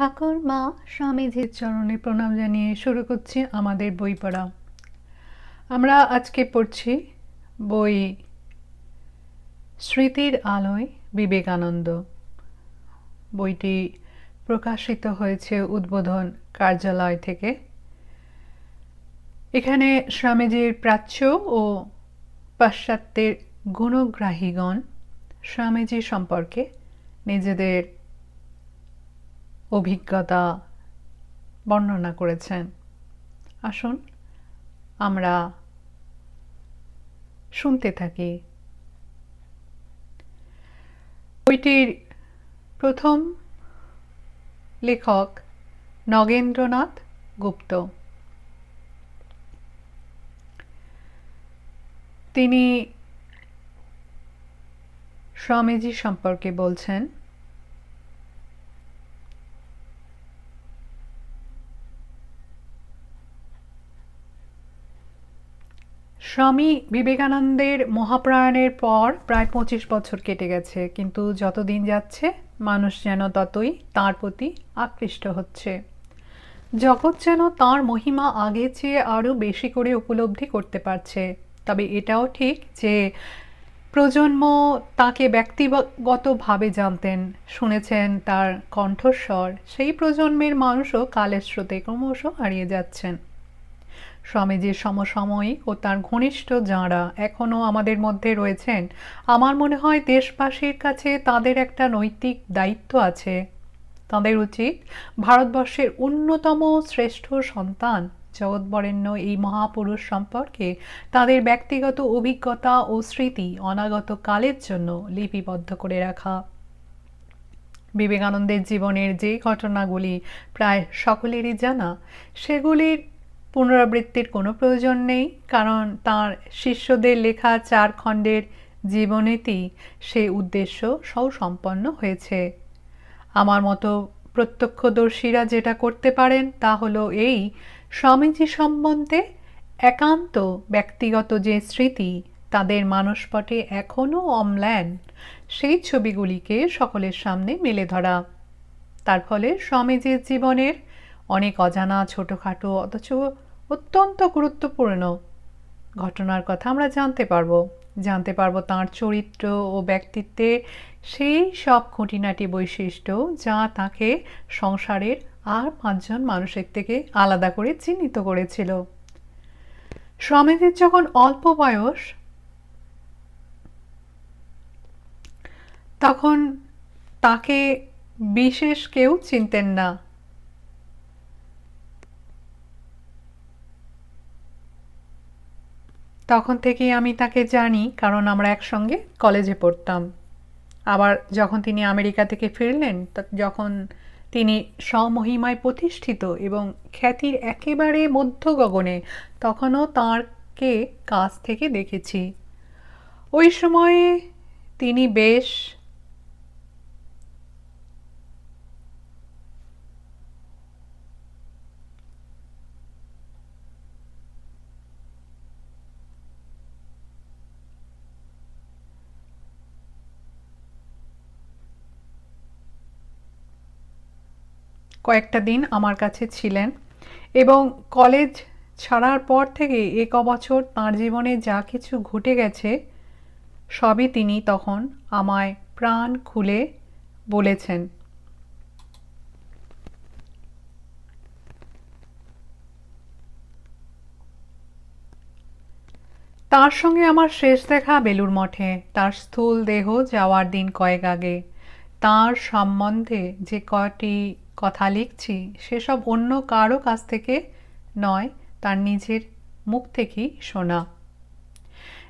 ঠাকুর মা স্বামীজির চরণে প্রণাম জানিয়ে শুরু করছি আমাদের বই পড়া। আমরা আজকে পড়ছি বই স্মৃতির আলোয় বিবেকানন্দ। বইটি প্রকাশিত হয়েছে উদ্বোধন কার্যালয় থেকে। এখানে স্বামীজির প্রাচ্য ও পাশ্চাত্যের গুণগ্রাহীগণ স্বামীজি সম্পর্কে নিজেদের অভিজ্ঞতা বর্ণনা করেছেন। আসুন আমরা শুনতে থাকি। বইটির প্রথম লেখক নগেন্দ্রনাথ গুপ্ত। তিনি স্বামীজি সম্পর্কে বলছেন স্বামী বিবেকানন্দের মহাপ্রয়াণের পর প্রায় পঁচিশ বছর কেটে গেছে, কিন্তু যত দিন যাচ্ছে, মানুষ যেন ততই তার প্রতি আকৃষ্ট হচ্ছে। জগৎ যেন তার মহিমা আগে চেয়ে আরও বেশি করে উপলব্ধি করতে পারছে। তবে এটাও ঠিক যে প্রজন্ম তাকে ব্যক্তিগতভাবে জানতেন, শুনেছেন তার কণ্ঠস্বর। সেই প্রজন্মের মানুষও কালের স্রোতে ক্রমশ হারিয়ে যাচ্ছেন। স্বামীজির সমসাময়িক ও তার ঘনিষ্ঠ যাঁরা এখনও আমাদের মধ্যে রয়েছেন, আমার মনে হয় দেশবাসীর কাছে তাদের একটা নৈতিক দায়িত্ব আছে। তাদের উচিত ভারতবর্ষের অন্যতম শ্রেষ্ঠ সন্তান জগৎবরেণ্য এই মহাপুরুষ সম্পর্কে তাদের ব্যক্তিগত অভিজ্ঞতা ও স্মৃতি অনাগত কালের জন্য লিপিবদ্ধ করে রাখা। বিবেকানন্দের জীবনের যে ঘটনাগুলি প্রায় সকলেরই জানা, সেগুলির পুনরাবৃত্তির কোনো প্রয়োজন নেই, কারণ তার শিষ্যদের লেখা চার খণ্ডের জীবনীতি, সে উদ্দেশ্য সৌসম্পন্ন হয়েছে। আমার মতো প্রত্যক্ষদর্শীরা যেটা করতে পারেন তা হলো এই, স্বামীজি সম্বন্ধে একান্ত ব্যক্তিগত যে স্মৃতি, তাদের মানসপটে এখনও অম্লান, সেই ছবিগুলিকে সকলের সামনে মেলে ধরা। তার ফলে স্বামীজির জীবনের অনেক অজানা, ছোটোখাটো, অথচ অত্যন্ত গুরুত্বপূর্ণ ঘটনার কথা আমরা জানতে পারব। জানতে পারব তাঁর চরিত্র ও ব্যক্তিত্বে সেই সব খুঁটিনাটি বৈশিষ্ট্য যা তাকে সংসারের আর পাঁচজন মানুষের থেকে আলাদা করে চিহ্নিত করেছিল। স্বামীজির যখন অল্প বয়স, তখন তাকে বিশেষ কেউ চিনতেন না। তখন থেকেই আমি তাকে জানি, কারণ আমরা একসঙ্গে কলেজে পড়তাম। আবার যখন তিনি আমেরিকা থেকে ফিরলেন যখন তিনি স্বমহিমায় প্রতিষ্ঠিত এবং খ্যাতির একেবারে মধ্য গগনে তখনও তাঁরকে কাছ থেকে দেখেছি। ওই সময়ে তিনি বেশ কয়েকটা দিন আমার কাছে ছিলেন এবং কলেজ ছাড়ার পর থেকে এক বছর তাঁর জীবনে যা কিছু ঘটে গেছে, সবই তিনি তখন আমায় প্রাণ খুলে বলেছেন। তার সঙ্গে আমার শেষ দেখা বেলুর মঠে। তার স্থূল দেহ যাওয়ার দিন কয়েক আগে। তার সম্বন্ধে যে কয়টি কথা লিখছি, সেসব অন্য কারও কাছ থেকে নয়, তার নিজের মুখ থেকেই শোনা।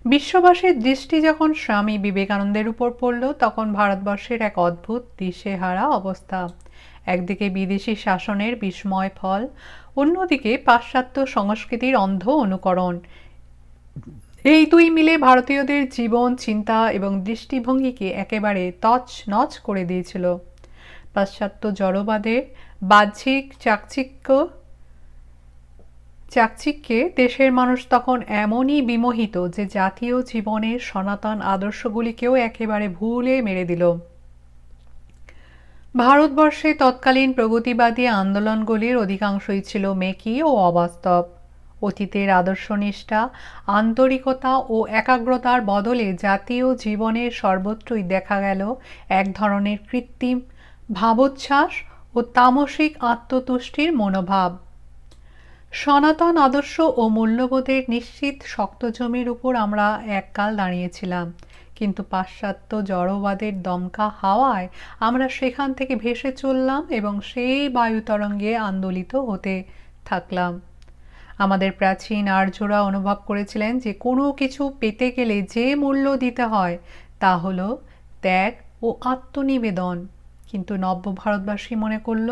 বিশ্ববাসীর দৃষ্টি যখন স্বামী বিবেকানন্দের উপর পড়ল, তখন ভারতবর্ষের এক অদ্ভুত দিশেহারা অবস্থা। একদিকে বিদেশি শাসনের বিস্ময় ফল, অন্যদিকে পাশ্চাত্য সংস্কৃতির অন্ধ অনুকরণ। এই দুই মিলে ভারতীয়দের জীবন, চিন্তা এবং দৃষ্টিভঙ্গিকে একেবারে তছ নচ করে দিয়েছিল। পাশ্চাত্য জড়বাদের বাহ্যিক চাকচিক্য, চাকচিক্যে দেশের মানুষ তখন এমনই বিমোহিত যে জাতীয় জীবনের সনাতন আদর্শগুলিকেও একেবারে ভুলে মেরে দিল। ভারতবর্ষে তৎকালীন প্রগতিবাদী আন্দোলনগুলির অধিকাংশই ছিল মেকি ও অবাস্তব। অতীতের আদর্শনিষ্ঠা, আন্তরিকতা ও একাগ্রতার বদলে জাতীয় জীবনের সর্বত্রই দেখা গেল এক ধরনের কৃত্রিম ভাবোচ্ছ্বাস ও তামসিক আত্মতুষ্টির মনোভাব। সনাতন আদর্শ ও মূল্যবোধের নিশ্চিত শক্ত জমির উপর আমরা এককাল দাঁড়িয়েছিলাম। কিন্তু পাশ্চাত্য জড়বাদের দমকা হাওয়ায় আমরা সেখান থেকে ভেসে চললাম এবং সেই বায়ুতরঙ্গে আন্দোলিত হতে থাকলাম। আমাদের প্রাচীন আর্যরা অনুভব করেছিলেন যে কোনো কিছু পেতে গেলে যে মূল্য দিতে হয় তা হলো ত্যাগ ও আত্মনিবেদন। কিন্তু নব্য ভারতবাসী মনে করল,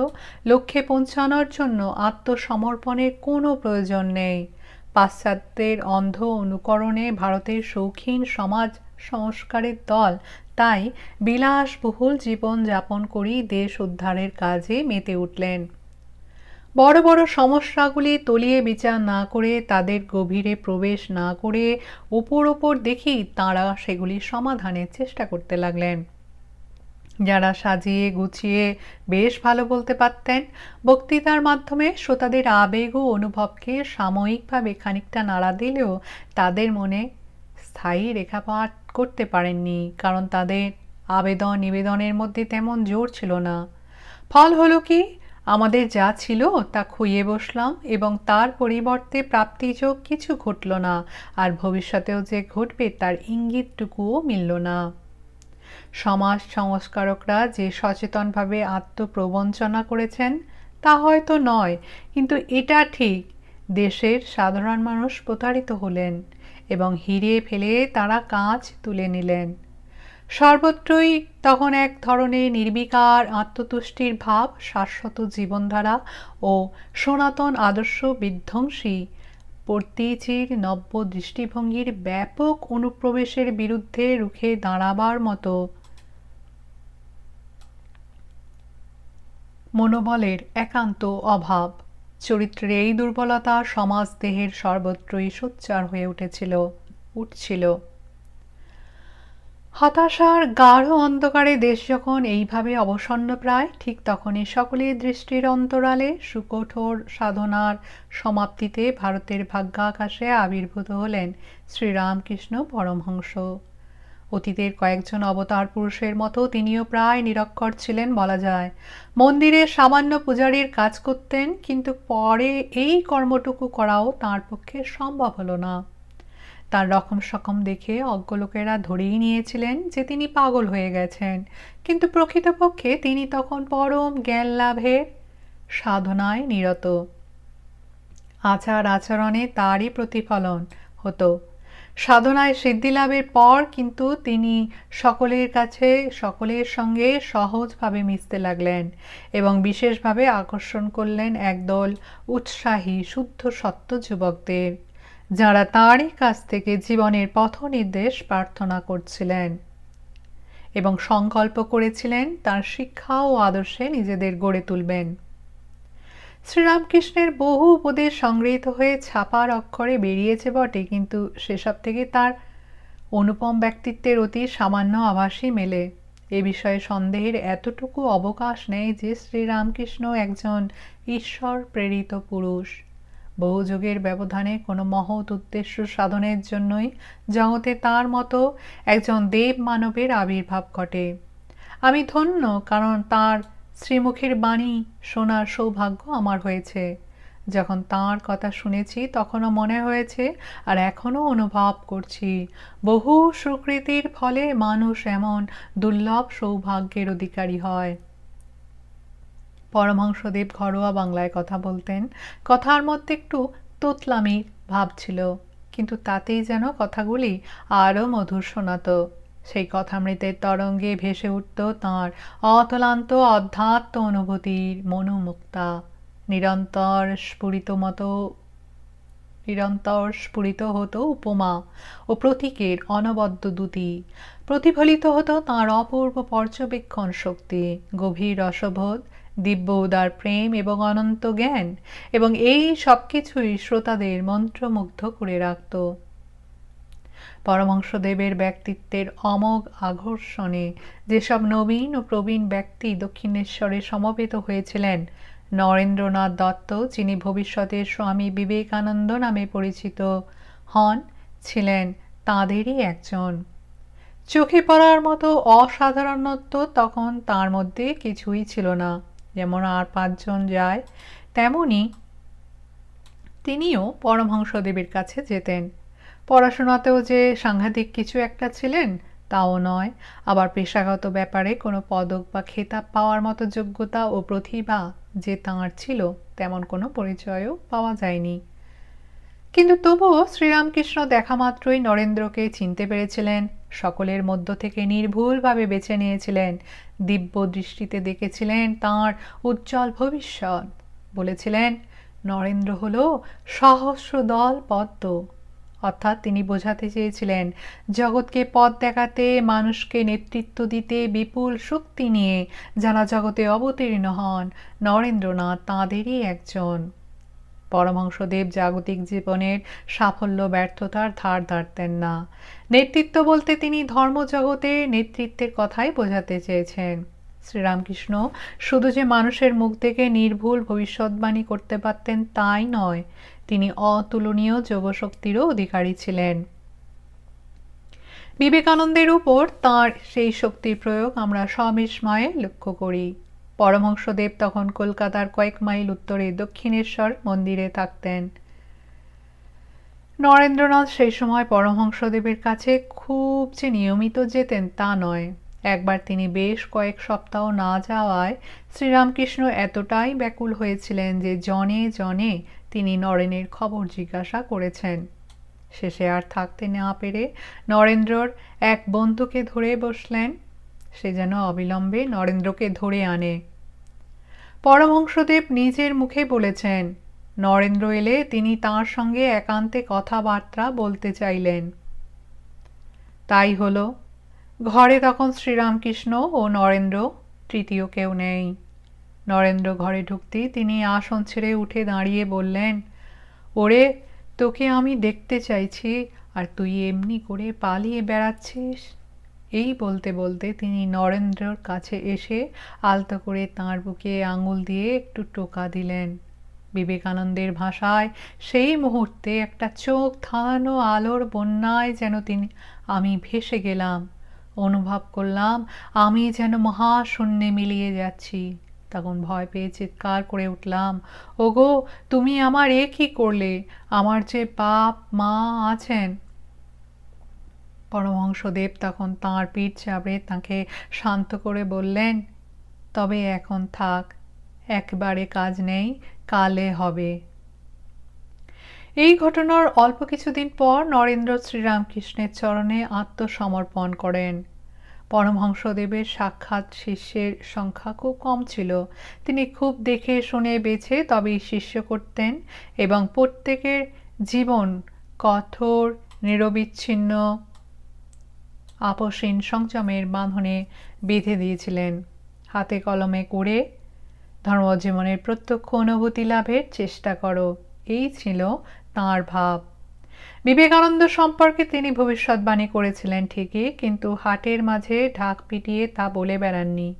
লক্ষ্যে পৌঁছানোর জন্য আত্মসমর্পণের কোনো প্রয়োজন নেই। পাশ্চাত্যের অন্ধ অনুকরণে ভারতের শৌখিন সমাজ সংস্কারের দল, তাই বিলাসবহুল জীবন যাপন করেই দেশ উদ্ধারের কাজে মেতে উঠলেন। বড় বড় সমস্যাগুলি তলিয়ে বিচার না করে তাদের গভীরে প্রবেশ না করে ওপর ওপর দেখি তাঁরা সেগুলি সমাধানের চেষ্টা করতে লাগলেন। যারা সাজিয়ে গুছিয়ে বেশ ভালো বলতে পারতেন, বক্তৃতার মাধ্যমে শ্রোতাদের আবেগ ও অনুভবকে সাময়িকভাবে খানিকটা নাড়া দিলেও তাদের মনে স্থায়ী রেখাপাত করতে পারেননি, কারণ তাদের আবেদন নিবেদনের মধ্যে তেমন জোর ছিল না। ফল হলো কি, আমাদের যা ছিল তা খুইয়ে বসলাম এবং তার পরিবর্তে প্রাপ্তিযোগ কিছু ঘটল না, আর ভবিষ্যতেও যে ঘটবে তার ইঙ্গিতটুকুও মিলল না। সমাজ সংস্কারকরা যে সচেতনভাবে আত্মপ্রবঞ্চনা করেছেন, তা হয়তো নয়, কিন্তু এটা ঠিক। দেশের সাধারণ মানুষ প্রতারিত হলেন এবং হিরে ফেলে তারা কাঁচ তুলে নিলেন। সর্বত্রই তখন এক ধরনের নির্বিকার আত্মতুষ্টির ভাব শাশ্বত জীবনধারা ও সনাতন আদর্শ বিধ্বংসী। পর্তিচির নব্য দৃষ্টিভঙ্গির ব্যাপক অনুপ্রবেশের বিরুদ্ধে রুখে দাঁড়াবার মতো মনোবলের একান্ত অভাব। চরিত্রের এই দুর্বলতা সমাজ দেহের সর্বত্রই সোচ্চার হয়ে উঠেছিল, উঠছিল। হতাশার গাঢ় অন্ধকারে দেশ যখন এইভাবে অবসন্ন প্রায়, ঠিক তখনই সকলের দৃষ্টির অন্তরালে সুকঠোর সাধনার সমাপ্তিতে ভারতের ভাগ্যাকাশে আবির্ভূত হলেন শ্রীরামকৃষ্ণ পরমহংস। অতীতের কয়েকজন অবতার পুরুষের মতো তিনিও প্রায় নিরক্ষর ছিলেন বলা যায়। মন্দিরে সামান্য পূজারীর কাজ করতেন, কিন্তু পরে এই কর্মটুকু করাও তার পক্ষে সম্ভব হলো না। তার রকম সকম দেখে অজ্ঞ লোকেরা ধরেই নিয়েছিলেন যে তিনি পাগল হয়ে গেছেন। কিন্তু প্রকৃতপক্ষে তিনি তখন পরম জ্ঞান লাভের সাধনায় নিরত। আচার আচরণে তারই প্রতিফলন হতো। সাধনায় সিদ্ধি লাভের পর কিন্তু তিনি সকলের কাছে, সকলের সঙ্গে সহজভাবে মিশতে লাগলেন এবং বিশেষভাবে আকর্ষণ করলেন একদল উৎসাহী, শুদ্ধ, সত্য যুবকদের, যারা তাঁরই কাছ থেকে জীবনের পথ নির্দেশ প্রার্থনা করছিলেন এবং সংকল্প করেছিলেন তার শিক্ষা ও আদর্শে নিজেদের গড়ে তুলবেন। শ্রীরামকৃষ্ণের বহু উপদেশ সংগৃহীত হয়ে ছাপার অক্ষরে বেরিয়েছে বটে, কিন্তু সেসব থেকে তার অনুপম ব্যক্তিত্বের অতি সামান্য আভাসই মেলে। এ বিষয়ে সন্দেহের এতটুকু অবকাশ নেই যে শ্রীরামকৃষ্ণ একজন ঈশ্বর প্রেরিত পুরুষ। বহু যুগের ব্যবধানে কোনো মহৎ উদ্দেশ্য সাধনের জন্যই জগতে তার মতো একজন দেব মানবের আবির্ভাব ঘটে। আমি ধন্য, কারণ তার শ্রীমুখের বাণী শোনার সৌভাগ্য আমার হয়েছে। যখন তাঁর কথা শুনেছি, তখনও মনে হয়েছে, আর এখনও অনুভব করছি। বহু সুকৃতির ফলে মানুষ এমন দুর্লভ সৌভাগ্যের অধিকারী হয়। পরমহংসদেব ঘরোয়া বাংলায় কথা বলতেন। কথার মধ্যে একটু তোতলামির ভাব ছিল, কিন্তু তাতেই যেন কথাগুলি আরও মধুর শোনাতো। সেই কথামৃতের তরঙ্গে ভেসে উঠত তাঁর অতলান্ত অধ্যাত্ম অনুভূতির মনোমুক্তা। নিরন্তর স্ফুরিত মতো, নিরন্তর স্ফুরিত হতো উপমা ও প্রতীকের অনবদ্য দুটি প্রতিফলিত হতো তাঁর অপূর্ব পর্যবেক্ষণ শক্তি, গভীর রসবোধ, দিব্য উদার প্রেম এবং অনন্ত জ্ঞান এবং এই সব কিছুই শ্রোতাদের মন্ত্রমুগ্ধ করে রাখত। পরমহংসদেবের ব্যক্তিত্বের অমোঘ আকর্ষণে যেসব নবীন ও প্রবীণ ব্যক্তি দক্ষিণেশ্বরে সমবেত হয়েছিলেন, নরেন্দ্রনাথ দত্ত, যিনি ভবিষ্যতের স্বামী বিবেকানন্দ নামে পরিচিত হন, ছিলেন তাঁদেরই একজন। চোখে পড়ার মতো অসাধারণত্ব তখন তার মধ্যে কিছুই ছিল না। যেমন আর পাঁচজন যায়, তেমনি তিনিও পরমহংসদেবের কাছে যেতেন। পড়াশোনাতেও যে সাংঘাতিক কিছু একটা ছিলেন, তাও নয়। আবার পেশাগত ব্যাপারে কোনো পদক বা খেতাব পাওয়ার মতো যোগ্যতা ও প্রতিভা যে তাঁর ছিল, তেমন কোনো পরিচয়ও পাওয়া যায়নি। কিন্তু তবুও শ্রীরামকৃষ্ণ দেখা মাত্রই নরেন্দ্রকে চিনতে পেরেছিলেন, সকলের মধ্য থেকে নির্ভুলভাবে বেছে নিয়েছিলেন, দিব্য দৃষ্টিতে দেখেছিলেন তাঁর উজ্জ্বল ভবিষ্যৎ। বলেছিলেন, নরেন্দ্র হল সহস্র দল পদ্ম। অর্থাৎ তিনি বোঝাতে চেয়েছিলেন, জগৎকে পথ দেখাতে, মানুষকে নেতৃত্ব দিতে বিপুল শক্তি নিয়ে যারা জগতে অবতীর্ণ হন, নরেন্দ্রনাথ তাঁদেরই একজন। পরমহংসদেব জাগতিক জীবনের সাফল্য, ব্যর্থতার ধার ধারতেন না। নেতৃত্ব বলতে তিনি ধর্মজগতের নেতৃত্বের কথাই বোঝাতে চেয়েছেন। শ্রীরামকৃষ্ণ শুধু যে মানুষের মুখ থেকে নির্ভুল ভবিষ্যৎবাণী করতে পারতেন তাই নয় তিনি অতুলনীয় যোগশক্তিরও অধিকারী ছিলেন। বিবেকানন্দের উপর তার সেই শক্তির প্রয়োগ আমরা সবিস্ময়ে লক্ষ্য করি। পরমহংসদেব তখন কলকাতার কয়েক মাইল উত্তরে দক্ষিণেশ্বর মন্দিরে থাকতেন। নরেন্দ্রনাথ সেই সময় পরমহংসদেবের কাছে খুব যে নিয়মিত যেতেন তা নয়। একবার তিনি বেশ কয়েক সপ্তাহ না যাওয়ায় শ্রীরামকৃষ্ণ এতটাই ব্যাকুল হয়েছিলেন যে জনে জনে তিনি নরেনের খবর জিজ্ঞাসা করেছেন। শেষে আর থাকতে না পেরে নরেন্দ্রর এক বন্ধুকে ধরে বসলেন। সে যেন অবিলম্বে নরেন্দ্রকে ধরে আনে। পরমহংসদেব নিজের মুখে বলেছেন, নরেন্দ্র এলে তিনি তার সঙ্গে একান্তে কথাবার্তা বলতে চাইলেন। তাই হলো। ঘরে তখন শ্রীরামকৃষ্ণ ও নরেন্দ্র, তৃতীয় কেউ নেই। নরেন্দ্র ঘরে ঢুকতেই তিনি আসন ছেড়ে উঠে দাঁড়িয়ে বললেন, ওরে, তোকে আমি দেখতে চাইছি, আর তুই এমনি করে পালিয়ে বেড়াচ্ছিস? এই বলতে বলতে তিনি নরেন্দ্রর কাছে এসে আলতো করে তাঁর বুকে আঙুল দিয়ে একটু টোকা দিলেন। বিবেকানন্দের ভাষায় সেই মুহূর্তে একটা চোখ ধানো আলোর বন্যায় যেন তিনি, আমি ভেসে গেলাম, অনুভব করলাম, আমি যেন মহাশূন্যে মিলিয়ে যাচ্ছি। তখন ভয় পেয়ে চিৎকার করে উঠলাম, ওগো, তুমি আমার এ কি করলে? আমার যে বাপ মা আছেন। পরমহংসদেব তখন তাঁর পিঠ চাপড়ে তাকে শান্ত করে বললেন, তবে এখন থাক, একবারে কাজ নেই, কালে হবে। এই ঘটনার অল্প কিছুদিন পর নরেন্দ্র শ্রীরামকৃষ্ণের চরণে আত্মসমর্পণ করেন। পরমহংসদেবের সাক্ষাৎ শিষ্যের সংখ্যা খুব কম ছিল। তিনি খুব দেখে শুনে বেছে তবেই শিষ্য করতেন এবং প্রত্যেকের জীবন কঠোর, নিরবিচ্ছিন্ন আপসীন সংযমের বাঁধনে বেঁধে দিয়েছিলেন। হাতে কলমে করে ধর্মজীবনের প্রত্যক্ষ অনুভূতি লাভের চেষ্টা করো। এই ছিল তাঁর ভাব। বিবেকানন্দ সম্পর্কে তিনি ভবিষ্যৎবাণী করেছিলেন ঠিকই, কিন্তু হাটের মাঝে ঢাক পিটিয়ে তা বলে বেড়াননি।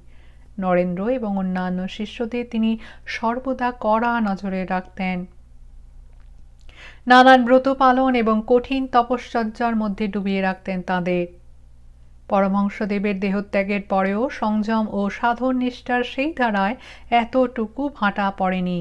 নরেন্দ্র এবং অন্যান্য শিষ্যদের তিনি সর্বদা কড়া নজরে রাখতেন। নানান ব্রত পালন এবং কঠিন তপশ্চর্যার মধ্যে ডুবিয়ে রাখতেন তাদের। পরমহংসদেবের দেহত্যাগের পরেও সংযম ও সাধন নিষ্ঠার সেই ধারায় এতটুকু ভাঁটা পড়েনি।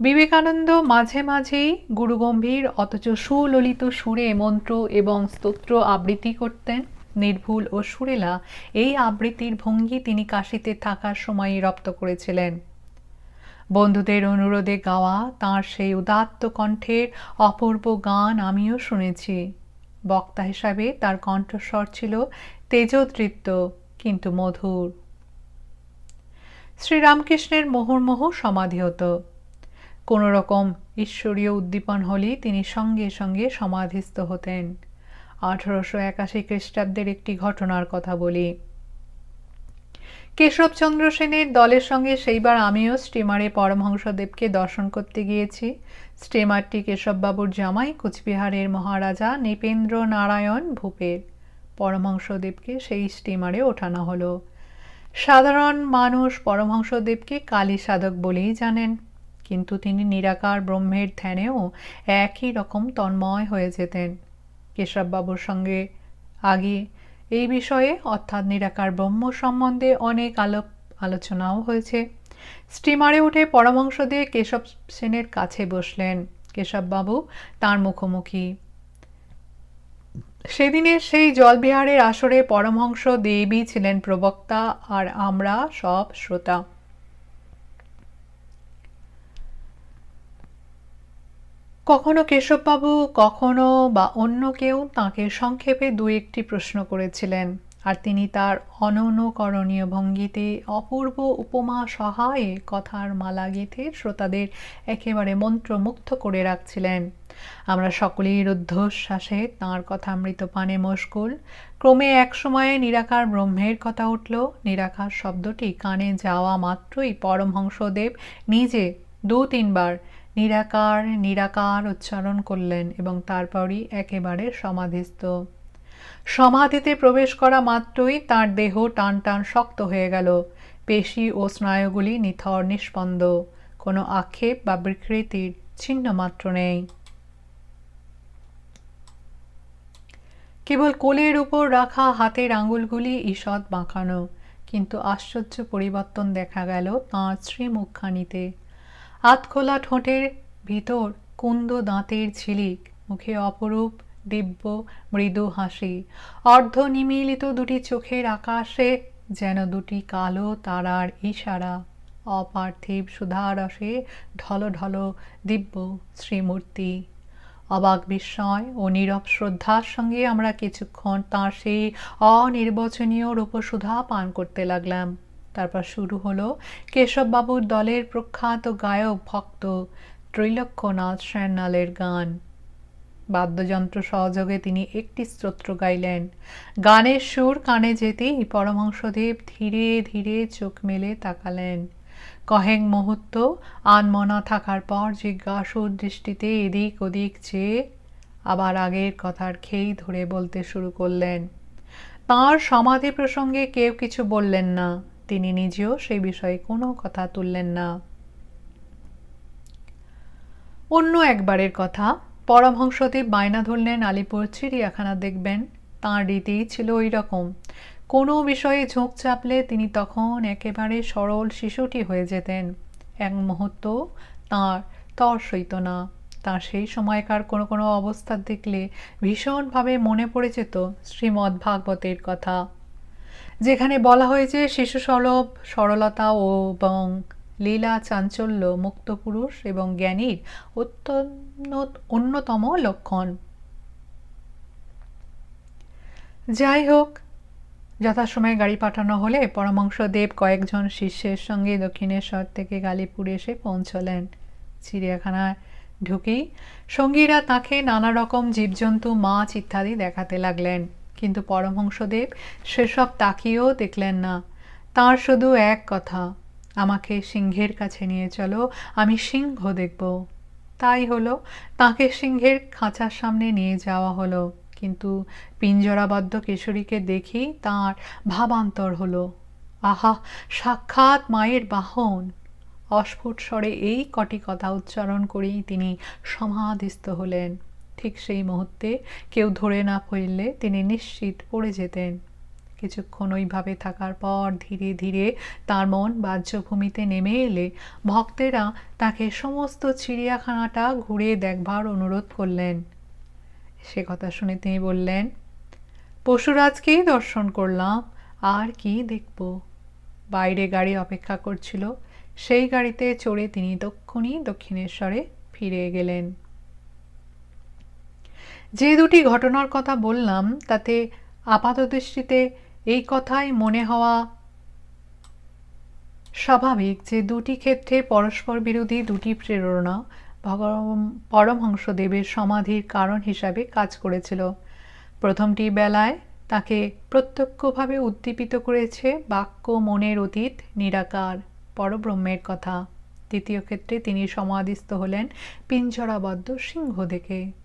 বিবেকানন্দ মাঝে মাঝেই গুরুগম্ভীর, অথচ সুললিত সুরে মন্ত্র এবং স্তোত্র আবৃত্তি করতেন। নির্ভুল ও সুরেলা এই আবৃত্তির ভঙ্গি তিনি কাশিতে থাকার সময়ই রপ্ত করেছিলেন। বন্ধুদের অনুরোধে গাওয়া তাঁর সেই উদাত্ত কণ্ঠের অপূর্ব গান আমিও শুনেছি। বক্তা হিসাবে তার কণ্ঠস্বর ছিল তেজদৃত্য কিন্তু মধুর। শ্রীরামকৃষ্ণের মুহুর্মুহ সমাধি হতো কোনো রকম ঈশ্বরীয় উদ্দীপন হলেই তিনি সঙ্গে সঙ্গে সমাধিস্থ হতেন। আঠারোশো একাশি খ্রিস্টাব্দের একটি ঘটনার কথা বলি। কেশবচন্দ্র সেনের দলের সঙ্গে সেইবার আমিও স্টিমারে পরমহংসদেবকে দর্শন করতে গিয়েছি। স্টিমারটি কেশববাবুর জামাই কুচবিহারের মহারাজা নৃপেন্দ্র নারায়ণ ভূপের। পরমহংসদেবকে সেই স্টিমারে ওঠানো হলো। সাধারণ মানুষ পরমহংসদেবকে কালী সাধক বলেই জানেন। কিন্তু তিনি নিরাকার ব্রহ্মের ধ্যানেও একই রকম তন্ময় হয়ে যেতেন। কেশববাবুর সঙ্গে আগে এই বিষয়ে, অর্থাৎ নিরাকার ব্রহ্ম সম্বন্ধে অনেক আলোপ, আলোচনাও হয়েছে। স্টিমারে উঠে পরমাংশ দিয়ে কেশব সেনের কাছে বসলেন কেশববাবু তার মুখোমুখি। সেদিনের সেই জলবিহারের আসরে পরমহংস দেবী ছিলেন প্রবক্তা, আর আমরা সব শ্রোতা। কখনো কেশববাবু, কখনো বা অন্য কেউ তাঁকে সংক্ষেপে দু একটি প্রশ্ন করেছিলেন আর তিনি তার অননুকরণীয় ভঙ্গিতে অপূর্ব উপমা সহায়ে কথার মালা গেঁথে শ্রোতাদের একেবারে মন্ত্রমুগ্ধ করে রাখছিলেন। আমরা সকলেই রুদ্ধশ্বাসে তাঁর কথা পানে মশগুল। ক্রমে এক সময়ে নিরাকার ব্রহ্মের কথা উঠল। নিরাকার শব্দটি কানে যাওয়া মাত্রই পরমহংসদেব নিজে দু তিনবার নিরাকার নিরাকার উচ্চারণ করলেন এবং তারপরই একেবারে সমাধিস্থ। সমাধিতে প্রবেশ করা মাত্রই তার দেহ টান টান শক্ত হয়ে গেল। পেশি ও স্নায়ুগুলি নিথর, নিষ্পন্দ। কোনো আক্ষেপ বা বিকৃতির চিহ্ন মাত্র নেই। কেবল কোলের উপর রাখা হাতের আঙুলগুলি ঈষৎ বাঁকানো কিন্তু আশ্চর্য পরিবর্তন দেখা গেল তাঁর শ্রীমুখখানিতে আতখোলা ঠোঁটের ভিতর কুন্দ দাঁতের ঝিলিক, মুখে অপরূপ দিব্য মৃদু হাসি। অর্ধ নিমিলিত দুটি চোখের আকাশে যেন দুটি কালো তারার ইশারা। অপার্থিব সুধারসে ঢল ঢল দিব্য শ্রীমূর্তি। অবাক বিস্ময় ও নীরব শ্রদ্ধার সঙ্গে আমরা কিছুক্ষণ তাঁর সেই অনির্বচনীয় রূপসুধা পান করতে লাগলাম। তারপর শুরু হলো কেশববাবুর দলের প্রখ্যাত গায়ক ভক্ত ত্রৈলক্ষ্যনাথ সান্যালের গান। বাদ্যযন্ত্র সহযোগে তিনি একটি স্তোত্র গাইলেন। গানের সুর কানে যেতেই পরমহংসদেব ধীরে ধীরে চোখ মেলে তাকালেন। কহেং মুহূর্ত, আনমনা থাকার পর জিজ্ঞাসুর দৃষ্টিতে এদিক ওদিক চেয়ে আবার আগের কথার খেই ধরে বলতে শুরু করলেন। তাঁর সমাধি প্রসঙ্গে কেউ কিছু বললেন না। তিনি নিজেও সেই বিষয়ে কোনো কথা তুললেন না। অন্য একবারের কথা, পরমহংসদেব বায়না ধরলেন আলিপুর চিড়িয়াখানা দেখবেন। তাঁর রীতিই ছিল ওই রকম কোনো বিষয়ে ঝোঁক চাপলে তিনি তখন একেবারে সরল শিশুটি হয়ে যেতেন। এক মুহূর্ত তাঁর তর সইত না। তাঁর সেই সময়কার কোনো কোনো অবস্থা দেখলে ভীষণভাবে মনে পড়ে যেত শ্রীমদ্ ভাগবতের কথা। যেখানে বলা হয়েছে শিশু সলভ সরলতা ও এবং লীলা, চাঞ্চল্য মুক্ত পুরুষ এবং জ্ঞানীর অত্যন্ত অন্যতম লক্ষণ। যাই হোক, যথাসময়ে গাড়ি পাঠানো হলে পরমাংশদেব কয়েকজন শিষ্যের সঙ্গে দক্ষিণেশ্বর থেকে গালিপুর এসে পৌঁছলেন। চিড়িয়াখানায় ঢুকেই সঙ্গীরা তাকে নানা রকম জীবজন্তু, মাছ ইত্যাদি দেখাতে লাগলেন। কিন্তু পরমহংসদেব সেসব তাকিয়েও দেখলেন না। তার শুধু এক কথা, আমাকে সিংহের কাছে নিয়ে চলো, আমি সিংহ দেখব। তাই হলো, তাকে সিংহের খাঁচার সামনে নিয়ে যাওয়া হলো। কিন্তু পিঞ্জরাবদ্ধ কিশোরীকে দেখি তার ভাবান্তর হলো। আহা, সাক্ষাৎ মায়ের বাহন! অস্ফুট স্বরে এই কটি কথা উচ্চারণ করেই তিনি সমাধিস্থ হলেন। ঠিক সেই মুহূর্তে কেউ ধরে না ফেললে তিনি নিশ্চিত পড়ে যেতেন। কিছুক্ষণ ওইভাবে থাকার পর ধীরে ধীরে তার মন বাহ্যভূমিতে নেমে এলে ভক্তেরা তাকে সমস্ত চিড়িয়াখানাটা ঘুরে দেখবার অনুরোধ করলেন। সে কথা শুনে তিনি বললেন পশুরাজকেই দর্শন করলাম, আর কি দেখব? বাইরে গাড়ি অপেক্ষা করছিল। সেই গাড়িতে চড়ে তিনি দক্ষিণী দক্ষিণেশ্বরে ফিরে গেলেন। যে দুটি ঘটনার কথা বললাম, তাতে আপাতদৃষ্টিতে এই কথাই মনে হওয়া স্বাভাবিক যে দুটি ক্ষেত্রে পরস্পর বিরোধী দুটি প্রেরণা পরমহংসদেবের সমাধির কারণ হিসাবে কাজ করেছিল। প্রথমটি বেলায় তাকে প্রত্যক্ষভাবে উদ্দীপিত করেছে বাক্য মনের অতীত, নিরাকার, পরব্রহ্মের কথা। দ্বিতীয় ক্ষেত্রে তিনি সমাধিস্থ হলেন পিঞ্জরাবদ্ধ সিংহ দেখে।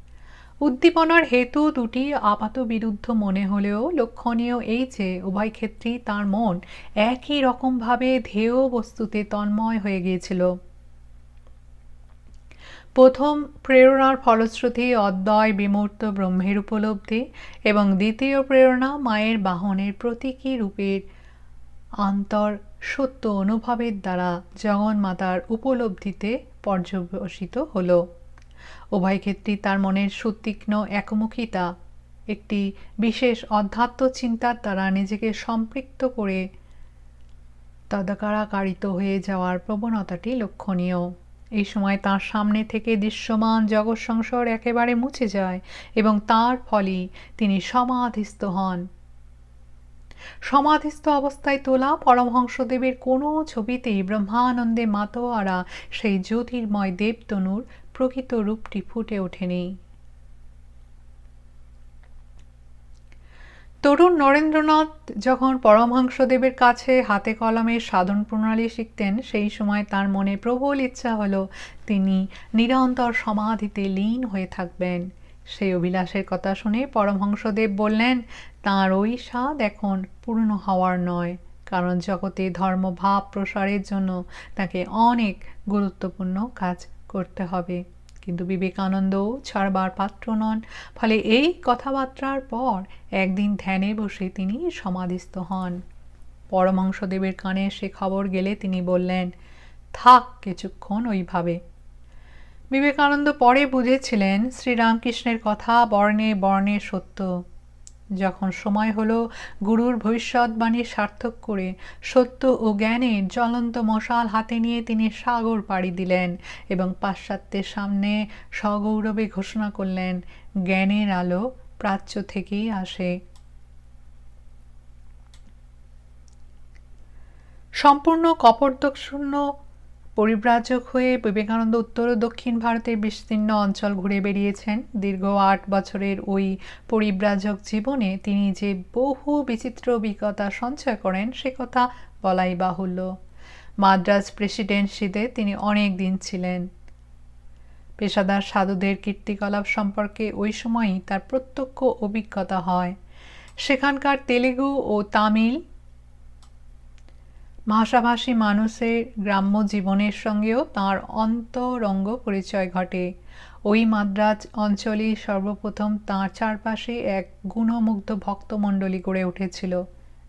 উদ্দীপনার হেতু দুটি আপাত বিরুদ্ধ মনে হলেও লক্ষণীয় এই যে, উভয় ক্ষেত্রেই তার মন একই রকমভাবে ধেয় বস্তুতে তন্ময় হয়ে গিয়েছিল। প্রথম প্রেরণার ফলশ্রুতি অদ্বয় বিমূর্ত ব্রহ্মের উপলব্ধি এবং দ্বিতীয় প্রেরণা মায়ের বাহনের প্রতীকী রূপের আন্তর সত্য অনুভবের দ্বারা জগন্মাতার উপলব্ধিতে পর্যবসিত হল। উভয় ক্ষেত্রেই তার মনের সুতীক্ষ্ণ একমুখিতা, একটি বিশেষ অধ্যাত্ম চিন্তার দ্বারা নিজেকে সম্পৃক্ত করে তদাকারাকারিত হয়ে যাওয়ার প্রবণতাটি লক্ষণীয়। এই সময় তার সামনে থেকে দৃশ্যমান জগৎ সংসার একেবারে মুছে যায় এবং তার ফলে তিনি সমাধিস্থ হন। সমাধিস্থ অবস্থায় তোলা পরমহংসদেবের কোনো ছবিতেই ব্রহ্মানন্দে মাতোয়ারা সেই জ্যোতির্ময় দেবতনুর প্রকৃত রূপটি ফুটে ওঠেনি। তরুণ নরেন্দ্রনাথ যখন পরমহংসদেবের কাছে হাতে কলমে সাধন প্রণালী শিখতেন, সেই সময় তার মনে প্রবল ইচ্ছা হলো তিনি নিরন্তর সমাধিতে লীন হয়ে থাকবেন। সেই অভিলাষের কথা শুনে পরমহংসদেব বললেন, তাঁর ওই স্বাদ এখন পূর্ণ হওয়ার নয়, কারণ জগতে ধর্মভাব প্রসারের জন্য তাকে অনেক গুরুত্বপূর্ণ কাজ করতে হবে। কিন্তু বিবেকানন্দও ছাড়বার পাত্র নন। ফলে এই কথাবার্তার পর একদিন ধ্যানে বসে তিনি সমাধিস্থ হন। পরমাংসদেবের কানে সে খবর গেলে তিনি বললেন, থাক কিছুক্ষণ ওইভাবে। বিবেকানন্দ পরে বুঝেছিলেন শ্রীরামকৃষ্ণের কথা বর্ণে বর্ণে সত্য। যখন সময় হলো, গুরুর ভবিষ্যৎবাণী সার্থক করে সত্য ও জ্ঞানের জ্বলন্ত মশাল হাতে নিয়ে তিনি সাগর পাড়ি দিলেন এবং পাশ্চাত্যের সামনে সগৌরবে ঘোষণা করলেন, জ্ঞানের আলো প্রাচ্য থেকেই আসে। সম্পূর্ণ কপর্দকশূন্য পরিব্রাজক হয়ে বিবেকানন্দ উত্তর ও দক্ষিণ ভারতের বিস্তীর্ণ অঞ্চল ঘুরে বেরিয়েছেন দীর্ঘ আট বছরের ওই পরিব্রাজক জীবনে তিনি যে বহু বিচিত্র অভিজ্ঞতা সঞ্চয় করেন, সে কথা বলাই বাহুল্য। মাদ্রাজ প্রেসিডেন্সিতে তিনি অনেক দিন ছিলেন। পেশাদার সাধুদের কীর্তিকলাপ সম্পর্কে ওই সময়ই তার প্রত্যক্ষ অভিজ্ঞতা হয়। সেখানকার তেলেগু ও তামিল ভাষাভাষী মানুষের গ্রাম্য জীবনের সঙ্গেও তাঁর অন্তরঙ্গ পরিচয় ঘটে। ওই মাদ্রাজ অঞ্চলেই সর্বপ্রথম তাঁর চারপাশে এক গুণমুগ্ধ ভক্তমণ্ডলী গড়ে উঠেছিল।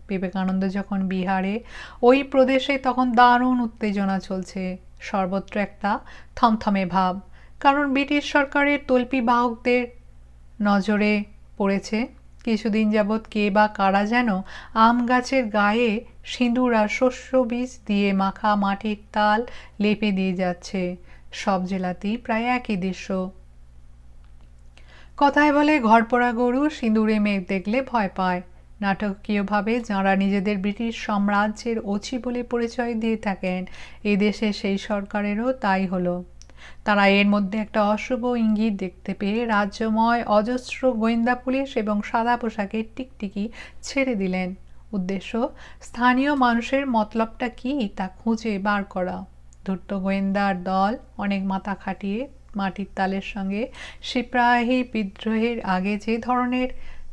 বিবেকানন্দ যখন বিহারে, ওই প্রদেশে তখন দারুণ উত্তেজনা চলছে। সর্বত্র একটা থমথমে ভাব, কারণ ব্রিটিশ সরকারের তল্পি বাহকদের নজরে পড়েছে কিছুদিন যাবৎ কে বা কারা যেন আম গাছের গায়ে সিঁদুর আর শস্য বীজ দিয়ে মাখা মাটির তাল লেপে দিয়ে যাচ্ছে। সব জেলাতেই প্রায় একই দৃশ্য। কথায় বলে ঘরপড়া গরু সিঁদুরে মেঘ দেখলে ভয় পায়। নাটকীয়ভাবে যাঁরা নিজেদের ব্রিটিশ সাম্রাজ্যের অছি বলে পরিচয় দিয়ে থাকেন, এদেশে সেই সরকারেরও তাই হলো। তারা এর মধ্যে একটা অশুভ ইঙ্গিত দেখতে পেয়ে রাজ্যময় অজস্র গোয়েন্দা পুলিশ এবং সাদা পোশাকের টিকটিকি ছেড়ে দিলেন। উদ্দেশ্য, স্থানীয় মানুষের মতলবটা কি তা খুঁজে বার করা। ধূর্ত গোয়েন্দার দল অনেক মাথা খাটিয়ে মাটির তালের সঙ্গে সিপ্রাহী বিদ্রোহের আগে যে ধরনের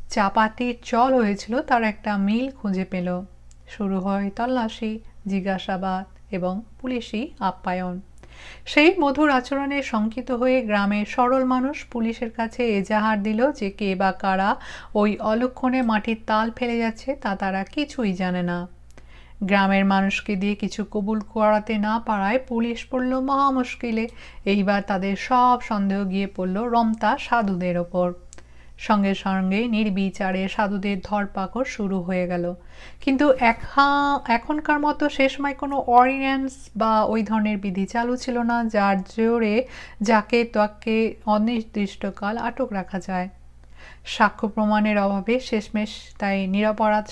চাপাতির চল হয়েছিল তার একটা মিল খুঁজে পেল। শুরু হয় তল্লাশি, জিজ্ঞাসাবাদ এবং পুলিশি আপ্যায়ন। সেই মধুর আচরণে শঙ্কিত হয়ে গ্রামের সরল মানুষ পুলিশের কাছে এজাহার দিল যে কে বা কারা ওই অলক্ষণে মাটির তাল ফেলে যাচ্ছে তা তারা কিছুই জানে না। গ্রামের মানুষকে দিয়ে কিছু কবুল করাতে না পারায় পুলিশ পড়ল মহা মুশকিলে। এইবার তাদের সব সন্দেহ গিয়ে পড়ল রমতা সাধুদের ওপর। সঙ্গে সঙ্গে নির্বিচারে সাধুদের ধরপাকড় শুরু হয়ে গেল। কিন্তু এখনকার মতো সে সময় কোনো অর্ডিন্যান্স বা ওই ধরনের বিধি চালু ছিল না, যার জোরে যাকে তাকে অনির্দিষ্টকাল আটক রাখা যায়। সাক্ষ্য প্রমাণের অভাবে শেষমেশ তাই নিরাপরাধ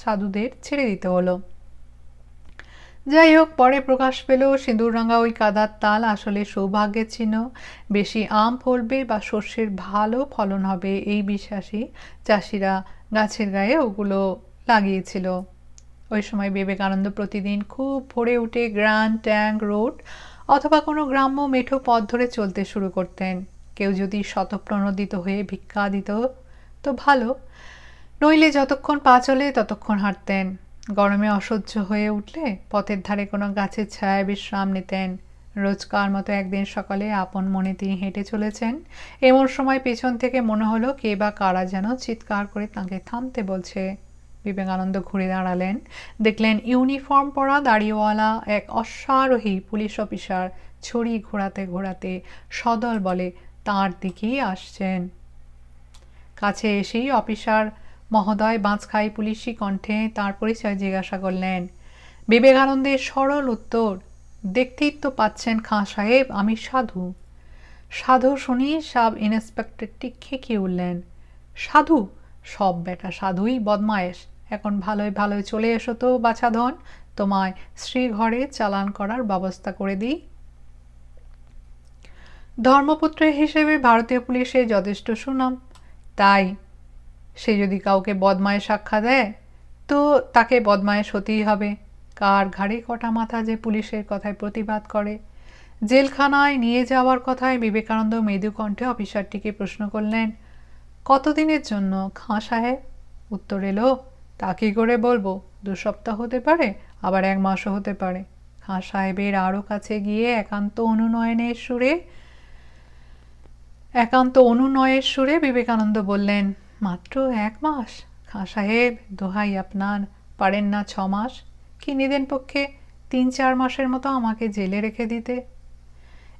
সাধুদের ছেড়ে দিতে হলো। যাই হোক, পরে প্রকাশ পেল সিঁদুররঙা ওই কাদার তাল আসলে সৌভাগ্যের চিহ্ন। বেশি আম ফলবে বা শস্যের ভালো ফলন হবে এই বিশ্বাসী চাষিরা গাছের গায়ে ওগুলো লাগিয়েছিল। ওই সময় বিবেকানন্দ প্রতিদিন খুব ভোরে উঠে গ্র্যান্ড ট্যাঙ্ক রোড অথবা কোনো গ্রাম্য মেঠো পথ ধরে চলতে শুরু করতেন। কেউ যদি শতপ্রণোদিত হয়ে ভিক্ষা দিত, তো ভালো। নইলে যতক্ষণ পা চলে ততক্ষণ হাঁটতেন। গরমে অসহ্য হয়ে উঠলে পথের ধারে কোনো গাছের ছায়া বিশ্রাম নিতেন। রোজকার মতো একদিন সকালে আপন মনে তিনি হেঁটে চলেছেন। এমন সময় পেছন থেকে মনে হলো কে বা কারা যেন চিৎকার করে তাঁকে থামতে বলছে। বিবেকানন্দ ঘুরে দাঁড়ালেন। দেখলেন ইউনিফর্ম পরা দাড়িওয়ালা এক অশ্বারোহী পুলিশ অফিসার ছড়ি ঘোরাতে ঘোরাতে সদল বলে, তার দিকেই আসছেন। কাছে এসেই অফিসার মহোদয় বাঁচখাই পুলিশি কণ্ঠে তার পরিচয় জিজ্ঞাসা করলেন, বিবেকানন্দের সরল উত্তর, দেখতেই তো পাচ্ছেন খাঁ সাহেব, আমি সাধু। সাধু শুনি সাব ইন্সপেক্টরটি খেকে উঠলেন, সাধু? সব বেটা সাধুই বদমায়েশ। এখন ভালোই ভালোই চলে এসো তো বাছাধন তোমায় শ্রীঘরে চালান করার ব্যবস্থা করে দিই। ধর্মপুত্র হিসেবে ভারতীয় পুলিশে যথেষ্ট সুনাম। তাই সে যদি কাউকে বদমায় সাক্ষা দেয়, তো তাকে বদমায়েশ হতেই হবে। কার ঘাড়ে কটা মাথা যে পুলিশের কথায় প্রতিবাদ করে। জেলখানায় নিয়ে যাওয়ার কথায় বিবেকানন্দ মৃদু কণ্ঠে অফিসারটিকে প্রশ্ন করলেন, কতদিনের জন্য, খাঁ সাহেব? উত্তর এলো, তা কী করে বলব? দু সপ্তাহ হতে পারে, আবার এক মাসও হতে পারে। খাঁ সাহেবের আরও কাছে গিয়ে একান্ত অনুনয়নের সুরে, একান্ত অনুনয়ের সুরে বিবেকানন্দ বললেন মাত্র এক মাস? খাঁ সাহেব দোহাই আপনার পারেন না ছ মাস? কি নিদেন পক্ষে তিন চার মাসের মতো আমাকে জেলে রেখে দিতে?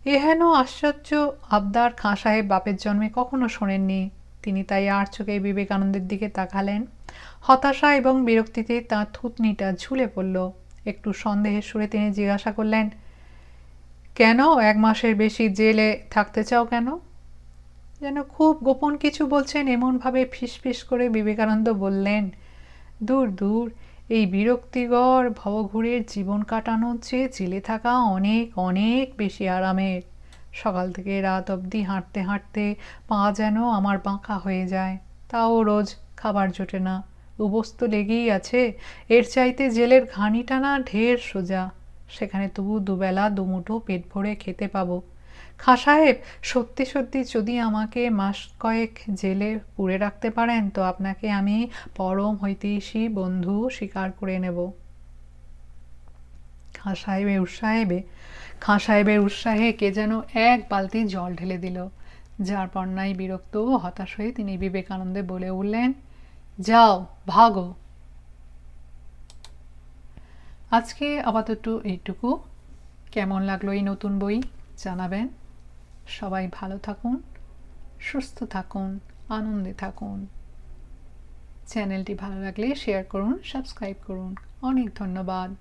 এহেন আশ্চর্য আবদার খাঁ সাহেব বাপের জন্মে কখনো শোনেননি। তিনি তাই আর চোখে বিবেকানন্দের দিকে তাকালেন। হতাশা এবং বিরক্তিতে তাঁর থুতনিটা ঝুলে পড়ল। একটু সন্দেহের সুরে তিনি জিজ্ঞাসা করলেন, কেন এক মাসের বেশি জেলে থাকতে চাও কেন? যেন খুব গোপন কিছু বলছেন, এমনভাবে ফিসফিস করে বিবেকানন্দ বললেন, দূর দূর, এই বিরক্তিগর ভবঘুরের জীবন কাটানোর চেয়ে জেলে থাকা অনেক অনেক বেশি আরামের। সকাল থেকে রাত অবধি হাঁটতে হাঁটতে পা যেন আমার বাঁকা হয়ে যায়। তাও রোজ খাবার জোটে না। উবস তো লেগেই আছে। এর চাইতে জেলের ঘানি টানা ঢের সোজা। সেখানে তবু দুবেলা দুমুঠো পেট ভরে খেতে পাবো। খাঁ সাহেব, সত্যি সত্যি যদি আমাকে মাস কয়েক জেলে পুড়ে রাখতে পারেন, তো আপনাকে আমি পরম হইতেইসি বন্ধু স্বীকার করে নেব। খাঁ সাহেবের উৎসাহেবে খাঁ সাহেবের উৎসাহে কে যেন এক বালতি জল ঢেলে দিল, যার পর্নায় বিরক্ত ও হতাশ হয়ে তিনি বিবেকানন্দে বলে উঠলেন, যাও, ভাগো। আজকে আপাতত এইটুকু। কেমন লাগল এই নতুন বই? জানাবেন। সবাই ভালো থাকুন, সুস্থ থাকুন, আনন্দে থাকুন। চ্যানেলটি ভালো লাগলে শেয়ার করুন সাবস্ক্রাইব করুন। অনেক ধন্যবাদ।